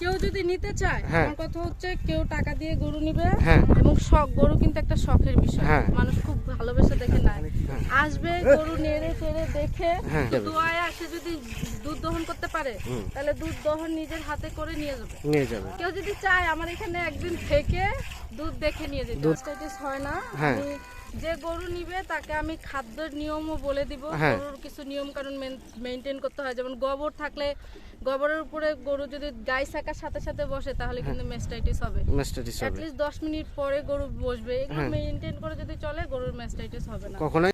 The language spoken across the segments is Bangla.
কেউ যদি নিতে চায় হ্যাঁ। আমার কথা হচ্ছে কেউ টাকা দিয়ে গরু নিবে হ্যাঁ। এবং শখ গরু কিন্তু একটা শখের বিষয় হ্যাঁ। মানুষ খুব ভালোবেসে দেখে হ্যাঁ। আসবে গরু নেড়ে চেড়ে দেখে। দোয়ায় আসে যদি দুধ দহন করতে পারে তাহলে দুধ দহন নিজের হাতে করে নিয়ে যাবে নিয়ে যাবে কেউ যদি চায় আমার এখানে একদিন থেকে দুধ দেখে নিয়ে যেতে হয় না। আমি যে গরু নিবে তাকে আমি খাদ্যের নিয়মও বলে দিব। হ্যাঁ। গরুর কিছু নিয়ম কারণ মেনটেন করতে হয়। যেমন গোবর থাকলে গোবরের উপরে গরু যদি গাই শাকার সাথে সাথে বসে তাহলে কিন্তু মেস্টাইটিস হবে। মেস্টাইটিস হবে। অ্যাটলিস্ট দশ মিনিট পরে গরু বসবে। এগুলো হ্যাঁ। মেনটেন করে যদি চলে গরুর মেস্টাইটিস হবে না। কখনোই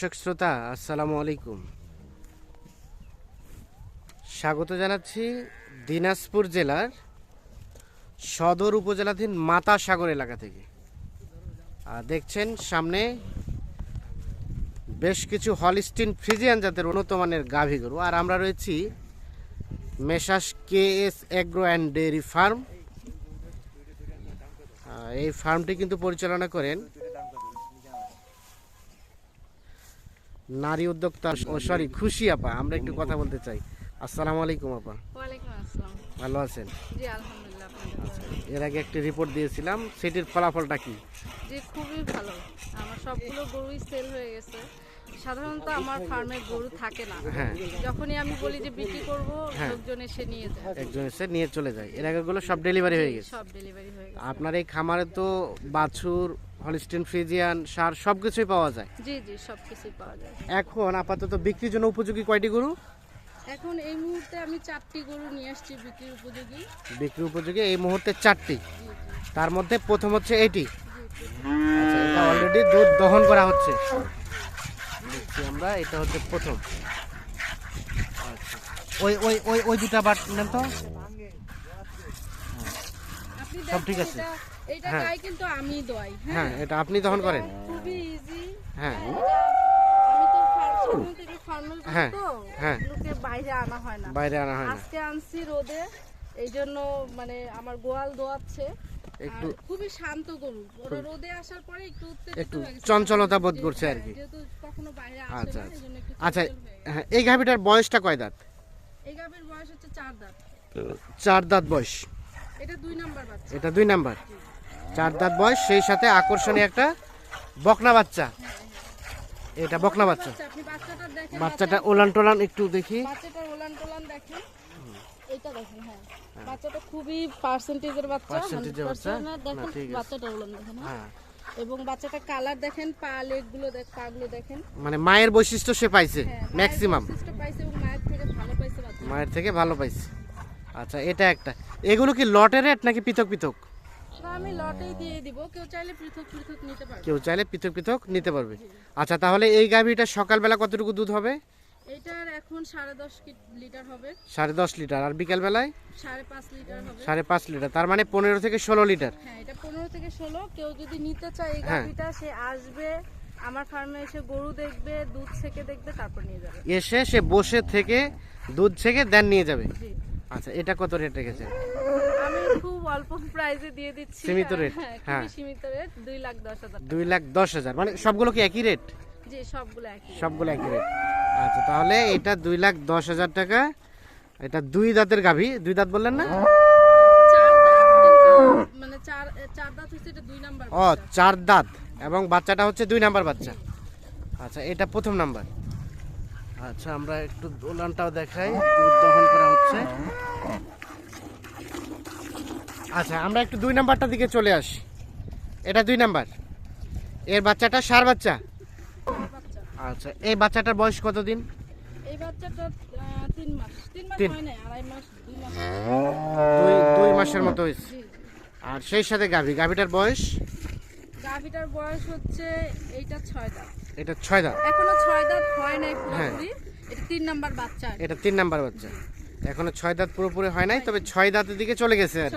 দর্শক শ্রোতা, আসসালামু আলাইকুম। স্বাগত জানাচ্ছি দিনাজপুর জেলার সদর উপজেলাধীন মাতা সাগর এলাকা থেকে। দেখছেন, সামনে বেশ কিছু হলিস্টিন ফ্রিজিয়ান জাতের উন্নত মানের গাভী গরু। আর আমরা রয়েছি মেশাস K S agro and dairy farm. এই ফার্মটি কিন্তু পরিচালনা করেন নারী উদ্যোক্তা ও সরি খুশি আপা আমরা একটু কথা বলতে চাই। আসসালামু আলাইকুম আপা। ভালো আছেন? দোয়ায়। এর আগে একটি রিপোর্ট দিয়েছিলাম সেটির ফলাফলটা কি? যে খুবই ভালো। আমার সবগুলো গরুই সেল হয়ে গেছে। সাধারণত আমার ফার্মে গরু থাকে না। হ্যাঁ। যখনই আমি বলি যে বিক্রি করব হ্যাঁ। লোকজন এসে নিয়ে যায়। একজন এসে নিয়ে চলে যায়। এর আগেগুলো সব ডেলিভারি হয়ে গেছে। সব ডেলিভারি হয়ে গেছে। আপনার এই খামারে তো বাছুর হলিস্টিন ফ্রিজিয়ান সার সব কিছুই পাওয়া যায়। জি জি সবকিছুই পাওয়া যায়। এখন আপাতত বিক্রির জন্য উপযোগী কয়টি গরু? এখন এই মুহূর্তে আমি চারটি গরু নিয়ে আসছি বিক্রির উপযোগী। বিক্রি উপযোগী এই মুহূর্তে চারটি। তার মধ্যে প্রথম হচ্ছে এটি। আচ্ছা এটা অলরেডি দুধ দহন করা হচ্ছে। দেখছি আমরা এটা হচ্ছে প্রথম। আচ্ছা। ওই ওই ওই ওই দুটা বাট নেন তো। সব ঠিক আছে। এটা- এইটা হ্যাঁ। গাই কিন্তু আমি দোয়াই হ্যাঁ। এটা আপনি দহন করেন। খুবই ইজি হ্যাঁ। আমি তো ফার্ম থেকে ফার্মের হ্যাঁ, তো হ্যাঁ। লোকে বাইরে আনা হয় না। বাইরে আনা হয় না। আজকে আনছি রোদে এই জন্য মানে আমার গোয়াল দোয়াচ্ছে। একটু খুবই শান্ত গরু। ওরা রোদে আসার পরে একটু একটু চঞ্চলতা বোধ করছে আর হ্যাঁ, কি। কখনো বাইরে আসে আচ্ছা না আচ্ছা। আচ্ছা হয়ে। হ্যাঁ এই গাভিটার বয়সটা কয় দাঁত? এই গাভীর বয়স হচ্ছে চার দাঁত। চার দাঁত বয়স। এটা দুই নাম্বার বাচ্চা। এটা দুই নাম্বার। চার দাঁত বয়স সেই সাথে আকর্ষণীয় একটা বকনা বাচ্চা। এটা বকনা বাচ্চা। বাচ্চাটা ওলান টোলান একটু দেখি। ওলান টোলান দেখেন। হ্যাঁ। বাচ্চাটা খুবই পার্সেন্টেজের বাচ্চা Percentage বাচ্চা? 100% না, না, দেখেন বাচ্চাটা ওলান দেখেন হ্যাঁ। হ্যাঁ। এবং বাচ্চাটা কালার দেখেন পা লেগগুলো দেখ পাগুলো দেখেন। মানে মায়ের বৈশিষ্ট্য সে পাইছে হ্যাঁ ম্যাক্সিমাম বৈশিষ্ট্য পাইছে এবং মায়ের থেকে ভালো পাইছে বাচ্চা মায়ের থেকে ভালো পাইছে। আচ্ছা এটা একটা। এগুলো কি লটের রেট নাকি পৃথক পৃথক আমি লটেই দিয়ে দিব। কেউ চাইলে পৃথক পৃথক নিতে পারবে। কেউ চাইলে পৃথক পৃথক নিতে পারবে। আচ্ছা তাহলে এই গাভীটা সকালবেলা কতটুকু দুধ হবে? এটার এখন সাড়ে দশ লিটার হবে। সাড়ে দশ লিটার। আর সাড়ে পাঁচ লিটার হবে। সাড়ে পাঁচ লিটার। তার মানে পনেরো থেকে ষোলো লিটার। হ্যাঁ এটা পনেরো থেকে ষোলো। কেউ যদি নিতে চায় এই হ্যাঁ। গাভিটা সে আসবে আমার ফার্মে এসে গরু দেখবে দুধ থেকে দেখবে তারপর নিয়ে যাবে। এসে সে বসে থেকে দুধ থেকে দেন নিয়ে যাবে। আচ্ছা এটা কত রেট রেখেছে? খুব অল্প প্রাইসে দিয়ে দিচ্ছি। সীমিত rate, হ্যাঁ হ্যাঁ। সীমিত রেট দুই লাখ দশ হাজার টাকা। দুই লাখ দশ হাজার। মানে সবগুলো কি একই রেট জি সবগুলো একই সবগুলো একই রেট আচ্ছা তাহলে এটা দুই লাখ দশ হাজার টাকা। এটা দুই দাঁতের গাভী। দুই দাঁত বললেন না? মানে চার চার দাঁত হচ্ছে এটা দুই নাম্বার ও চার দাঁত। এবং বাচ্চাটা হচ্ছে দুই নাম্বার বাচ্চা। আচ্ছা এটা প্রথম নাম্বার। আচ্ছা আমরা একটু দোলানটাও দেখাই। দুধ দহন করা হচ্ছে। আচ্ছা আমরা একটু দুই নাম্বারটা দিকে চলে আসি। এটা দুই নাম্বার। এর বাচ্চাটা সার বাচ্চা? আচ্ছা এই বাচ্চাটার বয়স কতদিন? এই বাচ্চাটা তিন মাস। তিন মাস তিন। হয় নাই আড়াই মাস দুই মাস। দুই মাসের মতো হয়েছে। আর সেই সাথে গাভী গাভীটার বয়স? গাভিটার বয়স হচ্ছে এইটা ছয় দাঁত। এটা ছয় দাঁত। এখনও ছয় দাঁত হয় নাই হ্যাঁ। পুরোপুরি। এটা তিন নাম্বার বাচ্চা এটা তিন নাম্বার বাচ্চা। এখনও ছয় দাঁত পুরোপুরি হয় নাই তবে ছয় দাঁতের দিকে চলে গেছে আর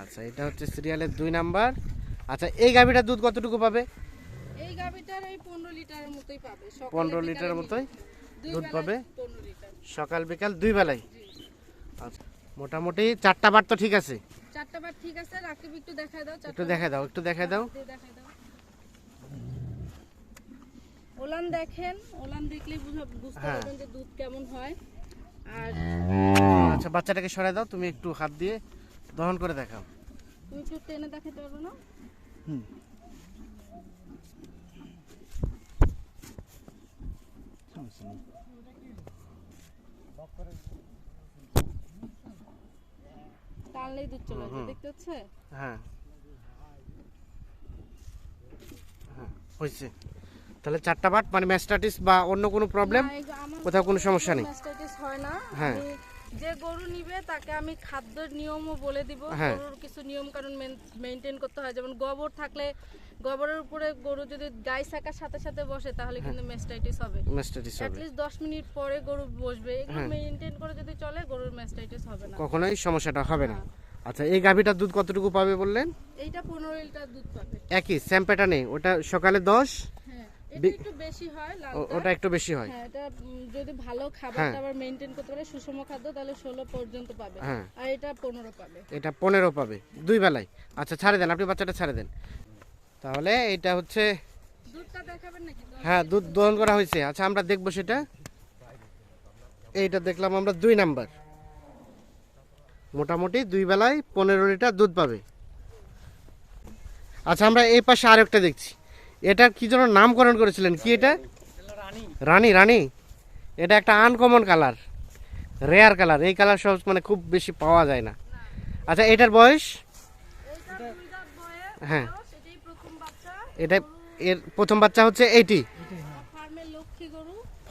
আচ্ছা এটা হচ্ছে সিরিয়ালের দুই নাম্বার। আচ্ছা এই গাভীটার দুধ কতটুকু পাবে? এই গাভিটার এই পনেরো লিটারের মতোই পাবে। সকালে পনেরো বিকালে লিটারের মতোই দুধ পাবে? সকাল বিকাল দুই বেলায়? আচ্ছা মোটামুটি চারটা বার তো ঠিক আছে। চারটা বার ঠিক আছে রাকিব একটু দেখায় দাও একটু দেখাই দাও একটু দাও। দেখায় ওলান দেখেন ওলান দেখলেই বুঝা- বুঝতে হ্যাঁ। পারবেন যে দুধ কেমন হয়। আচ্ছা বাচ্চাটাকে সরাই দাও তুমি একটু হাত দিয়ে দহন করে দেখাও। তুমি একটু টেনে দেখাতে পারব না? টানলেই দুধ চলে আসবে দেখতে হচ্ছে? হ্যাঁ। হ্যাঁ হয়েছে। তাহলে চারটা বাট মানে ম্যাস্টাটিস বা অন্য কোনো প্রবলেম কোথাও কোনো সমস্যা নেই? হয় না। হ্যাঁ। যে গরু নিবে তাকে আমি খাদ্যের নিয়মও বলে দিব। হ্যাঁ। গরুর কিছু নিয়ম কানুন মেনটেন করতে হয়। যেমন গোবর থাকলে গোবরের উপরে গরু যদি গায়ে শাকার সাথে সাথে বসে তাহলে কিন্তু ম্যাস্টাইটিস হবে। ম্যাস্টাটিস হবে। অ্যাটলিস্ট দশ মিনিট পরে গরু বসবে। এগুলো হ্যাঁ। মেনটেন করে যদি চলে গরুর ম্যাস্টাইটিস হবে না। কখনোই সমস্যাটা হবে না। আচ্ছা এই গাভীটার দুধ কতটুকু পাবে বললেন? এইটা পনেরো লিটার দুধ পাবে। একই স্যাম প্যাটার্নে ওটা সকালে দশ হ্যাঁ এটা বি- একটু বেশি হয় ওটা একটু বেশি হয়। হ্যাঁ এটা যদি ভালো খাবার হ্যাঁ। টাবার মেনটেন করতে পারে সুষম খাদ্য তাহলে ষোলো পর্যন্ত পাবে। হ্যাঁ। আর এটা পনেরো পাবে। এটা পনেরো পাবে। দুই বেলায় আচ্ছা ছাড়ে দেন আপনি বাচ্চাটা ছাড়ে দেন। তাহলে এটা হচ্ছে দুধটা দেখাবেন নাকি? হ্যাঁ দুধ দহন করা হয়েছে। আচ্ছা আমরা দেখব সেটা। এইটা দেখলাম আমরা দুই নাম্বার। মোটামুটি দুই বেলায় পনেরো লিটার দুধ পাবে। আচ্ছা আমরা এই পাশে আরেকটা দেখছি। এটার কি যেন নামকরণ করেছিলেন? কি এটা? রানী রানী। এটা একটা আনকমন কালার রেয়ার কালার এই কালার সব মানে খুব বেশি পাওয়া যায় না। আচ্ছা এটার বয়স? হ্যাঁ। এটাই প্রথম বাচ্চা এটা এর প্রথম বাচ্চা হচ্ছে এইটি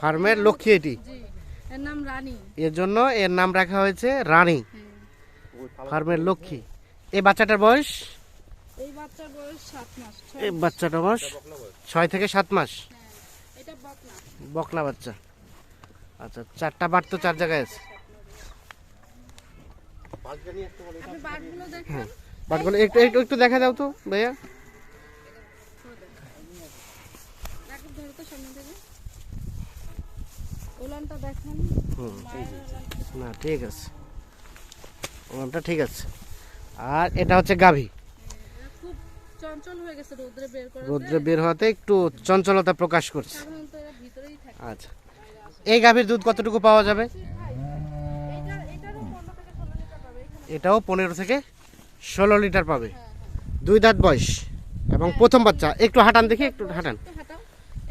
ফার্মের লক্ষ্মী এটি। এর নাম রানী এর জন্য এর নাম রাখা হয়েছে রানী। হ্যাঁ। ফার্মের লক্ষ্মী। এই বাচ্চাটার বয়স? এই বাচ্চার বয়স সাত মাস ছয় এই বাচ্চাটার বয়স ছয় থেকে সাত মাস? হ্যাঁ এটা বকনা। বকনা বাচ্চা। আচ্ছা চারটা বাট তো চার জায়গায় আছে। বাটগুলো একটু একটু একটু দেখা দাও তো ভাইয়া। রাকিব ধরো তো সামনে থেকে। ওলানটা দেখেন। হুম না ঠিক আছে। ওটা ঠিক আছে। আর এটা হচ্ছে গাভী এরা খুব চঞ্চল হয়ে গেছে রোদ্রে বের করে রোদ্রে বের হওয়াতে একটু চঞ্চলতা প্রকাশ করছে। সাধারণত এরা ভিতরেই থাকে। আচ্ছা। এই গাভীর দুধ কতটুকু পাওয়া যাবে? এটাও পনেরো থেকে ষোলো লিটার পাবে হ্যাঁ হ্যাঁ দুই দাঁত বয়স। এবং প্রথম বাচ্চা। একটু হাঁটান দেখি একটু হাঁটান।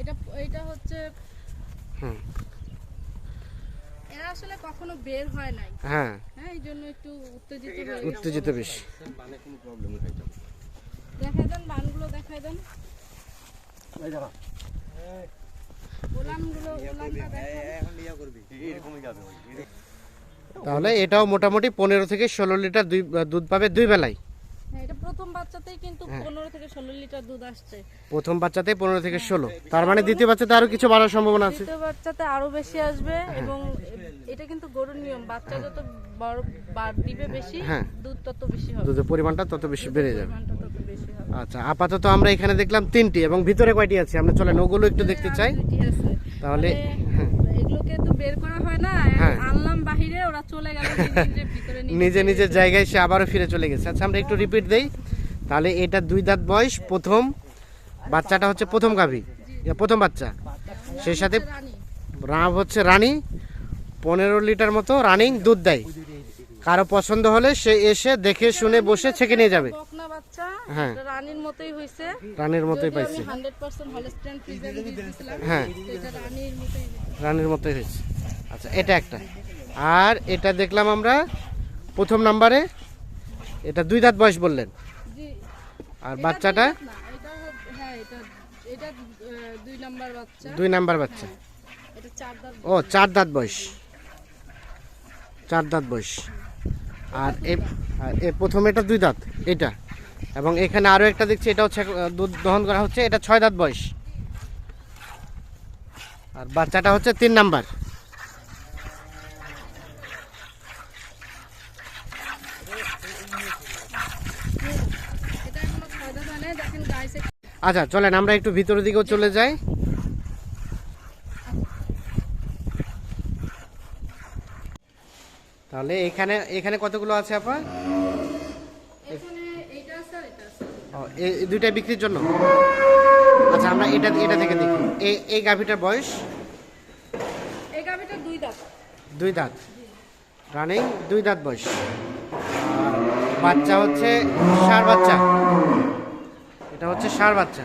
এটা এটা হচ্ছে হুম। এরা আসলে কখনো বের হয় নাই। হ্যাঁ। হ্যাঁ এই জন্য একটু উত্তেজিত হয়ে গেছে। উত্তেজিত বেশি। দেখাই দেন বানগুলো দেখাই দেন। ওলানগুলো ওলানটা দেখান। তাহলে এটাও মোটামুটি পনেরো থেকে ষোলো লিটার দুধ পাবে দুই বেলায় হ্যাঁ এটা প্রথম বাচ্চাতেই কিন্তু পনেরো থেকে ষোলো লিটার দুধ আসছে। প্রথম বাচ্চাতে পনেরো থেকে ষোলো। তার মানে দ্বিতীয় বাচ্চাতে আরও কিছু বাড়ার সম্ভাবনা আছে। দ্বিতীয় বাচ্চাতে আরও বেশি আসবে এবং এটা কিন্তু গরুর নিয়ম বাচ্চা যত বড় দিবে বেশি হ্যাঁ। দুধ তত বেশি হবে। দুধের পরিমাণটা তত বেশি বেড়ে যাবে পরিমাণটা তত বেশি হবে আচ্ছা আপাতত আমরা এখানে দেখলাম তিনটি এবং ভিতরে কয়টি আছে? আমরা চলেন ওগুলো একটু দেখতে চাই। তাহলে হ্যাঁ, এগুলোকে তো বের করা হয় না হ্যাঁ। আনলাম বাহিরে ওরা চলে গেল নিজে নিজের জায়গায় সে আবারও ফিরে চলে গেছে। আচ্ছা আমরা একটু রিপিট দেই। তাহলে এটা দুই দাঁত বয়স প্রথম বাচ্চাটা হচ্ছে প্রথম গাভী। প্রথম বাচ্চা। সেই সাথে রাম হচ্ছে রানী। পনেরো লিটার মতো রানিং দুধ দেয়। কারও পছন্দ হলে সে এসে দেখে শুনে বসে ছেঁকে নিয়ে যাবে। বাচ্চা হ্যাঁ। রানীর মতোই হয়েছে রানীর মতোই পাইছে। 100% হলস্টেইন ফ্রিজিয়ান দিয়েছিলাম হ্যাঁ। এটা রানীর মতোই। রানীর মতোই আচ্ছা এটা একটা। আর এটা দেখলাম আমরা প্রথম নাম্বারে। এটা দুই দাঁত বয়স বললেন। আর বাচ্চাটা? দুই হ্যাঁ দুই নাম্বার বাচ্চা। দাঁত ও চার দাঁত বয়স। চার দাঁত বয়স। আর এ প্রথম এটা দুই দাঁত। এটা? এবং এখানে আরও একটা দেখছি, এটা হচ্ছে দুধ দহন করা হচ্ছে, এটা ছয় দাঁত বয়স। আর বাচ্চাটা হচ্ছে তিন নাম্বার। আচ্ছা চলেন, আমরা একটু ভিতরের দিকেও চলে যাই। তাহলে এখানে এখানে কতগুলো আছে আপা? এখানে এইটা আছে আর এটা আছে ও, এই দুইটাই বিক্রির জন্য? আচ্ছা আমরা এটা এটা থেকে দেখি। এই এই গাভিটার বয়স? এই গাভিটা দুই দাঁত। দুই দাঁত। রানিং দুই দাঁত বয়স। বাচ্চা হচ্ছে সার বাচ্চা। এটা হচ্ছে সার বাচ্চা।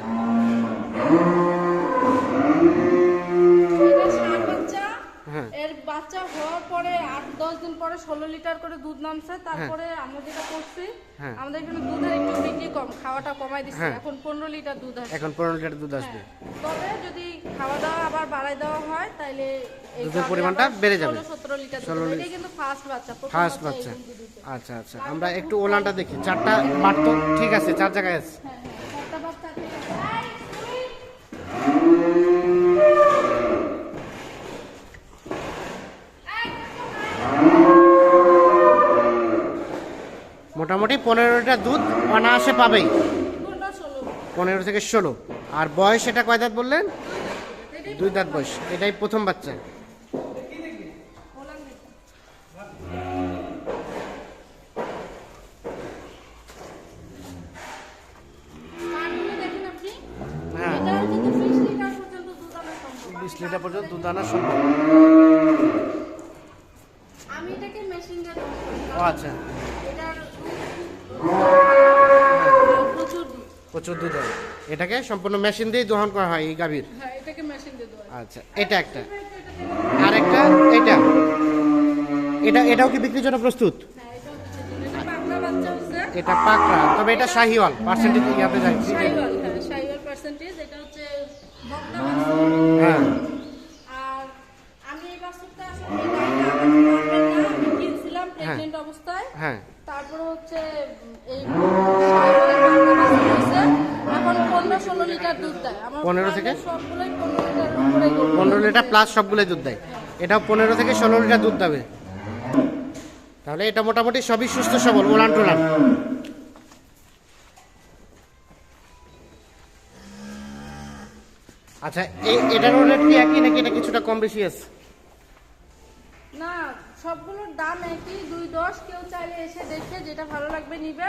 বাচ্চা হওয়ার পরে আট দশ দিন পরে ষোলো লিটার করে দুধ নামছে তারপরে আমরা যেটা করছি হ্যাঁ। আমাদের এখানে দুধের একটু বিক্রি কম খাওয়াটা কমাই দিচ্ছে। হ্যাঁ। এখন পনেরো লিটার দুধ আসে এখন পনেরো লিটার দুধ আসবে। তবে যদি খাওয়া দাওয়া আবার বাড়াই দেওয়া হয় তাহলে দুধের পরিমাণটা বেড়ে যাবে। 16 17 লিটার দুধ 16 হবে। এটাই কিন্তু ফার্স্ট বাচ্চা ফার্স্ট বাচ্চা। আচ্ছা আচ্ছা। আমরা একটু ওলানটা দেখি। চারটা বাট তো ঠিক আছে চার জায়গায় আছে। হ্যাঁ হ্যাঁ চারটা বাচ্চা ঠিক আছে এই, তুই। মোটামুটি পনেরোটা দুধ অনায়াসে পাবেই পনেরো থেকে ষোলো আর বয়স এটা কয় দাঁত বললেন দুই দাঁত বয়স এটাই প্রথম বাচ্চা ওলান দিতে। কার্টুনে দেখেন আপনি হ্যাঁ এটার কিন্তু 20 লিটার পর্যন্ত দুধ আনা সম্ভব। বিশ লিটার পর্যন্ত দুধ আনা সম্ভব আমি এটাকে মেশিন দিয়ে দহন করি। ও আচ্ছা প্রচুর দুধ হয়। এটাকে সম্পূর্ণ মেশিন দিয়েই দহন করা হয় এই গাভীর। হ্যাঁ দিয়ে হয়। আচ্ছা এটা একটা। আর একটা এটা। এটা এটাও কি বিক্রির জন্য প্রস্তুত? হ্যাঁ এটা পাকড়া তবে এটা শাহিওয়াল পার্সেন্টেজ হ্যাঁ পার্সেন্টেজ এটা হচ্ছে হ্যাঁ। আর আমি এই আসলে কিনছিলাম অবস্থায়। হ্যাঁ। তারপরে হচ্ছে এই শাইওয়ালের বাচ্চা বাছুর হয়েছে এখন পনেরো ষোলো লিটার দুধ দেয়। আমার 15 থেকে? সবগুলোই পনেরো লিটার। পনেরো প্লাস সবগুলোই দুধ দেয়। এটাও পনেরো থেকে ষোলো লিটার দুধ দেবে। তাহলে এটা মোটামুটি সবই সুস্থ সবল ওলান টোলান। আচ্ছা এই এটারও রেট কি একই নাকি এটা কিছুটা কম বেশি আছে? না সবগুলোর দাম একই দুই দশ কেউ চাইলে এসে দেখে যেটা ভালো লাগবে নিবে।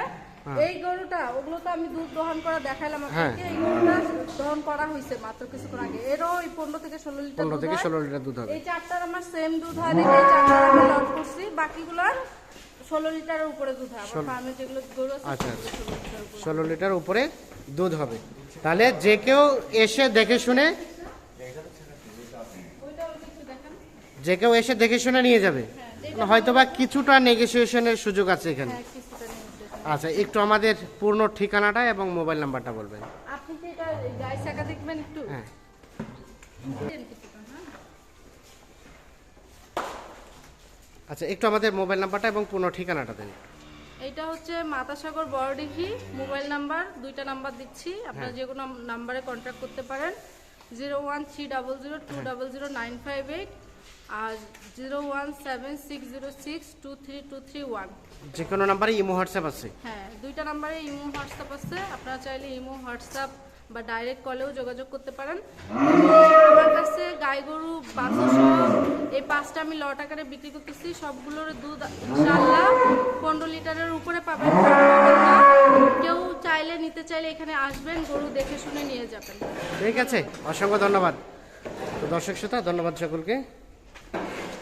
এই গরুটা ওগুলো তো আমি দুধ দহন করা দেখাইলাম হ্যাঁ। আপনাকে এই গরুটা দহন করা হয়েছে মাত্র কিছুক্ষণ আগে। এরও ওই পনেরো থেকে ষোলো লিটার পনেরো দুধ থেকে হয়। ষোলো লিটার দুধ হবে। এই চারটার আমার সেম দুধ হয় এই চারটার আমি লট করছি। বাকিগুলোর ষোলো লিটারের উপরে দুধ হয়। আমার ফার্মে যেগুলো গরু আছে আচ্ছা, সেগুলো ষোলো লিটারের উপরে। ষোলো লিটার উপরে দুধ হবে। তাহলে যে কেউ এসে দেখে শুনে যে কেউ এসে দেখে শুনে নিয়ে যাবে। হয়তো বা কিছুটা নেগোসিয়েশনের সুযোগ আছে এখানে। হ্যাঁ আচ্ছা একটু আমাদের পূর্ণ ঠিকানাটা এবং মোবাইল নাম্বারটা বলবেন। আপনি কি এটা গায়ে চাকা দেখবেন একটু? হ্যাঁ। হ্যাঁ? আচ্ছা একটু আমাদের মোবাইল নাম্বারটা এবং পূর্ণ ঠিকানাটা দেন। এইটা হচ্ছে মাতাসাগর বড়দিঘি মোবাইল নাম্বার দুইটা নাম্বার দিচ্ছি। আপনারা যে কোনো নাম্বারে কন্ট্যাক্ট করতে পারেন। Zero one three double zero two double zero nine five eight. আর zero one seven six zero six two three two three one. যে কোনো নাম্বারে ইমো হোয়াটসঅ্যাপ আছে? হ্যাঁ দুইটা নাম্বারে ইমো হোয়াটসঅ্যাপ আছে। আপনারা চাইলে ইমো হোয়াটসঅ্যাপ বা ডাইরেক্ট কলেও যোগাযোগ করতে পারেন। আমার কাছে গাই গরু বাছুর এই পাঁচটা আমি লট আকারে বিক্রি করতেছি। সবগুলোর দুধ ইনশাল্লাহ পনেরো লিটারের উপরে পাবেন। কেউ চাইলে নিতে চাইলে এখানে আসবেন গরু দেখে শুনে নিয়ে যাবেন। ঠিক আছে অসংখ্য ধন্যবাদ। তো দর্শক শ্রোতা ধন্যবাদ সকলকে।